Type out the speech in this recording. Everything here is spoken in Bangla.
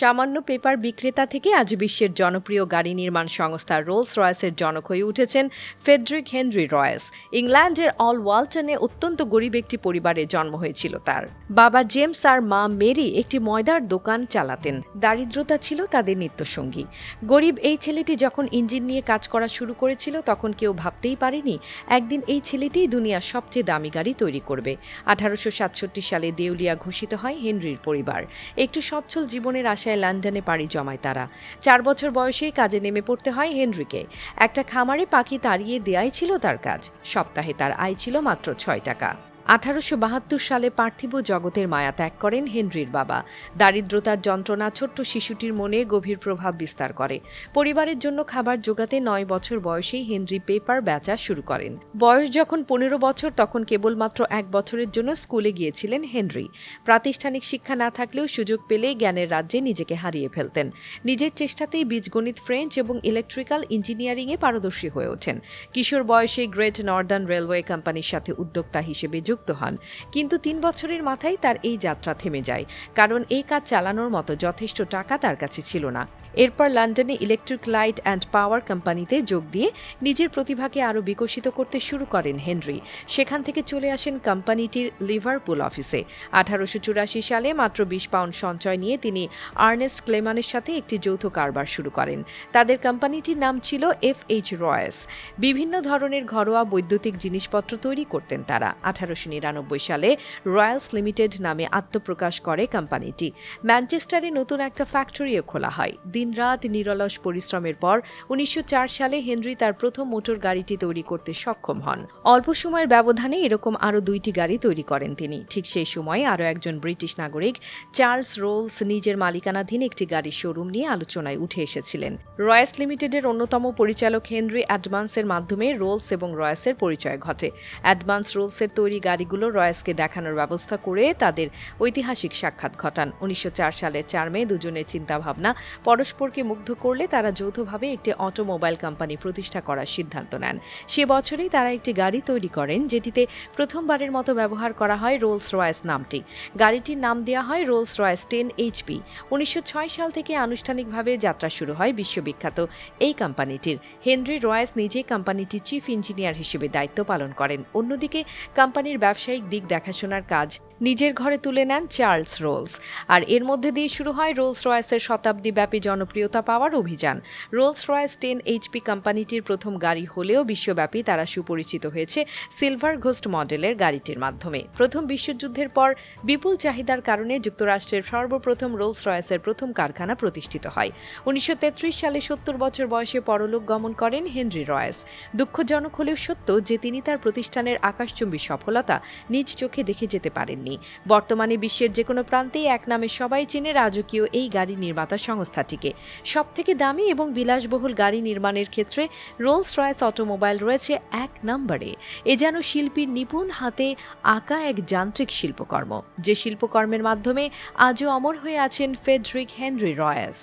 সামান্য পেপার বিক্রেতা থেকে আজ বিশ্বের জনপ্রিয় গাড়ি নির্মাণ সংস্থা রোলস রয়েসের জনক হয়ে উঠেছেন ফেডরিক হেনরি রয়েস। ইংল্যান্ডের অল ওয়ালটনে অত্যন্ত গরিব একটি পরিবারে জন্ম হয়েছিল তার। বাবা জেমস আর মা মেরি একটি ময়দার দোকান চালাতেন। দারিদ্রতা ছিল তাদের নিত্যসঙ্গী। গরিব এই ছেলেটি যখন ইঞ্জিন নিয়ে কাজ করা শুরু করেছিল, তখন কেউ ভাবতেই পারেনি একদিন এই ছেলেটিই দুনিয়ার সবচেয়ে দামি গাড়ি তৈরি করবে। আঠারোশো সাতষট্টি সালে দেউলিয়া ঘোষিত হয় হেনরির পরিবার। একটু সচ্ছল জীবনের আশায় লন্ডনে পাড়ি জমায় তারা। চার বছর বয়সেই কাজে নেমে পড়তে হয় হেনরিকে। একটা খামারে পাখি তাড়িয়ে দেয়াই ছিল তার কাজ। সপ্তাহে তার আয় ছিল মাত্র ছয় টাকা। আঠারোশো বাহাত্তর সালে পার্থিব জগতের মায়া ত্যাগ করেন হেনরির বাবা। দারিদ্রতার যন্ত্রণা ছোট্ট শিশুটির মনে গভীর প্রভাব বিস্তার করে। পরিবারের জন্য খাবার জোগাতে নয় বছর বয়সেই হেনরি পেপার বেচা শুরু করেন। বয়স যখন পনেরো বছর, তখন কেবলমাত্র এক বছরের জন্য স্কুলে গিয়েছিলেন হেনরি। প্রাতিষ্ঠানিক শিক্ষা না থাকলেও সুযোগ পেলেই জ্ঞানের রাজ্যে নিজেকে হারিয়ে ফেলতেন। নিজের চেষ্টাতেই বীজগণিত ফ্রেঞ্চ এবং ইলেকট্রিক্যাল ইঞ্জিনিয়ারিংয়ে পারদর্শী হয়ে ওঠেন। কিশোর বয়সে গ্রেট নর্দার্ন রেলওয়ে কোম্পানির সাথে উদ্যোক্তা হিসেবে যুক্ত হন। কিন্তু তিন বছরের মাথায় তার এই যাত্রা থেমে যায়। কারণ এই কাজ চালানোর মতো যথেষ্ট টাকা তার কাছে ছিল না। এরপর লন্ডনে ইলেকট্রিক লাইট অ্যান্ড পাওয়ার কোম্পানিতে যোগ দিয়ে নিজের প্রতিভাকে আরও বিকশিত করতে শুরু করেন হেনরি। সেখান থেকে চলে আসেন কোম্পানিটির লিভারপুল অফিসে। আঠারোশো চুরাশি সালে মাত্র বিশ পাউন্ড সঞ্চয় নিয়ে তিনি আর্নেস্ট ক্লেমানের সাথে একটি যৌথ কারবার শুরু করেন। তাদের কোম্পানিটির নাম ছিল এফ এইচ রয়েস। বিভিন্ন ধরনের ঘরোয়া বৈদ্যুতিক জিনিসপত্র তৈরি করতেন তারা। আঠারোশো নিরানব্বই সালে রয়্যালস লিমিটেড নামে আত্মপ্রকাশ করে কোম্পানিটি। ম্যানচেস্টারে নতুন একটা ফ্যাক্টরিও খোলা হয়। দিনরাত নিরলস পরিশ্রমের পর উনিশশো সালে হেনরি তার প্রথম মোটর গাড়িটি তৈরি করতে সক্ষম হন। অল্প সময়ের ব্যবধানে এরকম আরও দুইটি গাড়ি তৈরি করেন তিনি। ঠিক সেই সময় আরও একজন ব্রিটিশ নাগরিক চার্লস রোলস নিজের মালিকানাধীন একটি গাড়ির শোরুম নিয়ে আলোচনায় উঠে এসেছিলেন। রয়েস লিমিটেডের অন্যতম পরিচালক হেনরি অ্যাডভান্সের মাধ্যমে রোলস এবং রয়েসের পরিচয় ঘটে। অ্যাডভান্স রোলসের তৈরি গাড়িগুলো রয়েসকে দেখানোর ব্যবস্থা করে তাদের ঐতিহাসিক সাক্ষাৎ ঘটান। উনিশশো সালের চার মে দুজনের চিন্তাভাবনা পরস্পরকে মুগ্ধ করলে তারা যৌথভাবে একটি অটোমোবাইল কোম্পানি প্রতিষ্ঠা করার সিদ্ধান্ত নেন। সে বছরেই তারা একটি গাড়ি তৈরি করেন, যেটিতে প্রথমবারের মতো ব্যবহার করা হয় রোলস রয়েস নামটি। গাড়িটির নাম দেওয়া হয় রোলস রয়েস টেন এইচপি উনিশশো ছয় সাল থেকে আনুষ্ঠানিকভাবে যাত্রা শুরু হয় বিশ্ববিখ্যাত এই কোম্পানিটির। হেনরি রয়েস নিজে কোম্পানিটির চিফ ইঞ্জিনিয়ার হিসেবে দায়িত্ব পালন করেন। অন্যদিকে কোম্পানির ব্যবসায়িক দিক দেখাশোনার কাজ নিজের ঘরে তুলে নেন চার্লস রোলস। আর এর মধ্যে দিয়ে শুরু হয় রোলস রয়েসের শতাব্দীব্যাপী জনপ্রিয়তা পাওয়ার অভিযান। রোলস রয়েস টেন এইচপি কোম্পানিটির প্রথম গাড়ি হলেও বিশ্বব্যাপী তারা সুপরিচিত হয়েছে সিলভার ঘোস্ট মডেলের গাড়িটির মাধ্যমে। প্রথম বিশ্বযুদ্ধের পর বিপুল চাহিদার কারণে যুক্তরাষ্ট্রের সর্বপ্রথম রোলস রয়েসের প্রথম কারখানা প্রতিষ্ঠিত হয়। উনিশশো তেত্রিশ সালে সত্তর বছর বয়সে পরলোক গমন করেন হেনরি রয়েস। দুঃখজনক হলেও সত্য যে তিনি তার প্রতিষ্ঠানের আকাশচুম্বী সফলতা নিজ চোখে দেখে যেতে পারেননি। বর্তমানে বিশ্বের যে কোনো প্রান্তেই এক নামে সবাই চেনে রাজকীয় এই গাড়ি নির্মাতা সংস্থাটিকে। সবথেকে দামি এবং বিলাসবহুল গাড়ি নির্মাণের ক্ষেত্রে রোলস রয়েস অটোমোবাইল রয়েছে এক নম্বরে। এ যেন শিল্পীর নিপুণ হাতে আঁকা এক যান্ত্রিক শিল্পকর্ম। যে শিল্পকর্মের মাধ্যমে আজও অমর হয়ে আছেন ফেডরিক হেনরি রয়েস।